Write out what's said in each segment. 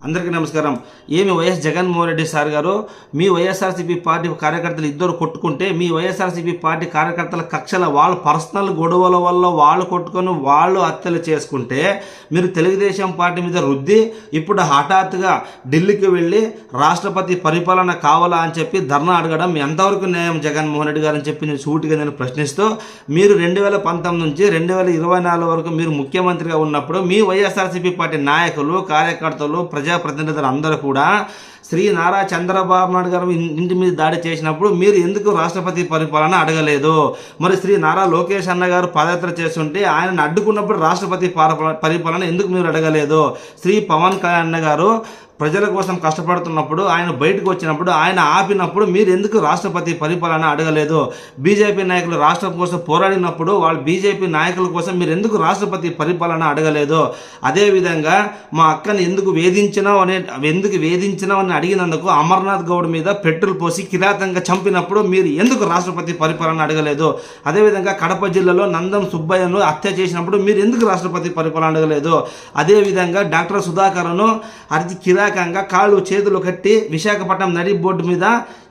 అందరికీ నమస్కారం. ఏమి వైఎస్ జగన్మోహన్ రెడ్డి సార్ గారు మీ వైఎస్ఆర్సీపీ పార్టీ కార్యకర్తలు ఇద్దరు కొట్టుకుంటే మీ వైఎస్ఆర్సీపీ పార్టీ కార్యకర్తల కక్షల వాళ్ళ పర్సనల్ గొడవల వల్ల వాళ్ళు కొట్టుకొని వాళ్ళు హత్యలు చేసుకుంటే మీరు తెలుగుదేశం పార్టీ మీద రుద్ది ఇప్పుడు హఠాత్తుగా ఢిల్లీకి వెళ్ళి రాష్ట్రపతి పరిపాలన కావాలా అని చెప్పి ధర్నా అడగడం ఎంతవరకు న్యాయం జగన్మోహన్ రెడ్డి గారు అని చెప్పి నేను సూటిగా నేను ప్రశ్నిస్తూ మీరు రెండు వేల పంతొమ్మిది నుంచి రెండు వేల ఇరవై నాలుగు వరకు మీరు ముఖ్యమంత్రిగా ఉన్నప్పుడు మీ వైఎస్ఆర్సీపీ పార్టీ నాయకులు కార్యకర్తలు ప్రజాప్రతినిధులు అందరూ కూడా శ్రీ నారా చంద్రబాబు నాయుడు గారు ఇంటి మీద దాడి చేసినప్పుడు మీరు ఎందుకు రాష్ట్రపతి పరిపాలన అడగలేదు? మరి శ్రీ నారా లోకేష్ అన్న గారు పాదయాత్ర చేస్తుంటే ఆయనను అడ్డుకున్నప్పుడు రాష్ట్రపతి పరిపాలన ఎందుకు మీరు అడగలేదు? శ్రీ పవన్ కళ్యాణ్ అన్న గారు ప్రజల కోసం కష్టపడుతున్నప్పుడు ఆయన బయటకు వచ్చినప్పుడు ఆయన ఆపినప్పుడు మీరు ఎందుకు రాష్ట్రపతి పరిపాలన అడగలేదు? బీజేపీ నాయకులు రాష్ట్రం కోసం పోరాడినప్పుడు వాళ్ళు బీజేపీ నాయకుల కోసం మీరు ఎందుకు రాష్ట్రపతి పరిపాలన అడగలేదు? అదేవిధంగా మా అక్కని ఎందుకు వేధించినావు అనే ఎందుకు వేధించినావు అని అడిగినందుకు అమర్నాథ్ గౌడ్ మీద పెట్రోల్ పోసి కిరాతంగా చంపినప్పుడు మీరు ఎందుకు రాష్ట్రపతి పరిపాలన అడగలేదు? అదేవిధంగా కడప జిల్లాలో నందం సుబ్బయ్యను హత్య చేసినప్పుడు మీరు ఎందుకు రాష్ట్రపతి పరిపాలన అడగలేదు? అదేవిధంగా డాక్టర్ సుధాకర్ను అతి కిరాకంగా కాళ్ళు చేతులు కట్టి విశాఖపట్నం నడి బోర్డు మీద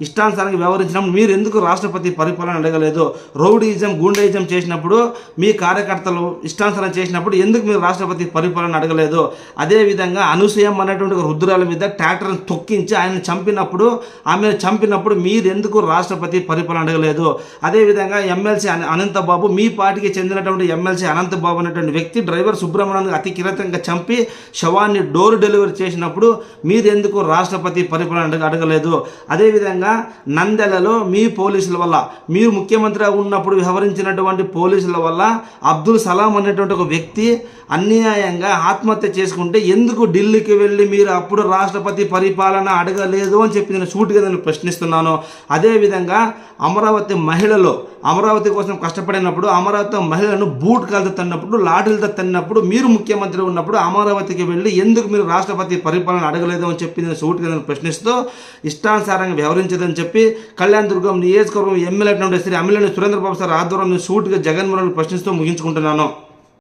ఇష్టానుసారంగా వ్యవహరించినప్పుడు మీరు ఎందుకు రాష్ట్రపతి పరిపాలన అడగలేదు? రౌడీజం గూండాయిజం చేసినప్పుడు మీ కార్యకర్తలు ఇష్టానుసారం చేసినప్పుడు ఎందుకు మీరు రాష్ట్రపతి పరిపాలన అడగలేదు? అదేవిధంగా అనుసూయం అనేటువంటి రుద్రాల మీద ట్రాక్టర్ని తొక్కించి ఆయన చంపినప్పుడు ఆమెను చంపినప్పుడు మీరు ఎందుకు రాష్ట్రపతి పరిపాలన అడగలేదు? అదేవిధంగా ఎమ్మెల్సీ అనంతబాబు మీ పార్టీకి చెందినటువంటి ఎమ్మెల్సీ అనంతబాబు అనేటువంటి వ్యక్తి డ్రైవర్ సుబ్రహ్మణ్యం అతి కిరతంగా చంపి శవాన్ని డోర్ డెలివరీ చేసినప్పుడు మీరెందుకు రాష్ట్రపతి పరిపాలన అడగ అడగలేదు? అదేవిధంగా నందెలలో మీ పోలీసుల వల్ల మీరు ముఖ్యమంత్రిగా ఉన్నప్పుడు వ్యవహరించినటువంటి పోలీసుల వల్ల అబ్దుల్ సలాం అనేటువంటి ఒక వ్యక్తి అన్యాయంగా ఆత్మహత్య చేసుకుంటే ఎందుకు ఢిల్లీకి వెళ్ళి మీరు అప్పుడు రాష్ట్రపతి పరిపాలన అడగలేదు అని చెప్పి నేను సూటిగా నేను ప్రశ్నిస్తున్నాను. అదేవిధంగా అమరావతి మహిళలు అమరావతి కోసం కష్టపడినప్పుడు అమరావతి మహిళలను బూట్ కాలుతో తన్నప్పుడు లాఠీలతో తన్నప్పుడు మీరు ముఖ్యమంత్రి ఉన్నప్పుడు అమరావతికి వెళ్ళి ఎందుకు మీరు రాష్ట్రపతి పరిపాలన అడగలేదు అని చెప్పి నేను సూటిగా నేను ప్రశ్నిస్తూ ఇష్టానుసారంగా వ్యవహరించదని చెప్పి కళ్యాణ్ దుర్గం నియోజకవర్గం ఎమ్మెల్యే శ్రీ అమ్మిలేని సురేంద్రబాబు సార్ ఆధ్వర్యంలో సూటిగా జగన్మోహన్ ప్రశ్నిస్తూ ముగించుకుంటున్నాను.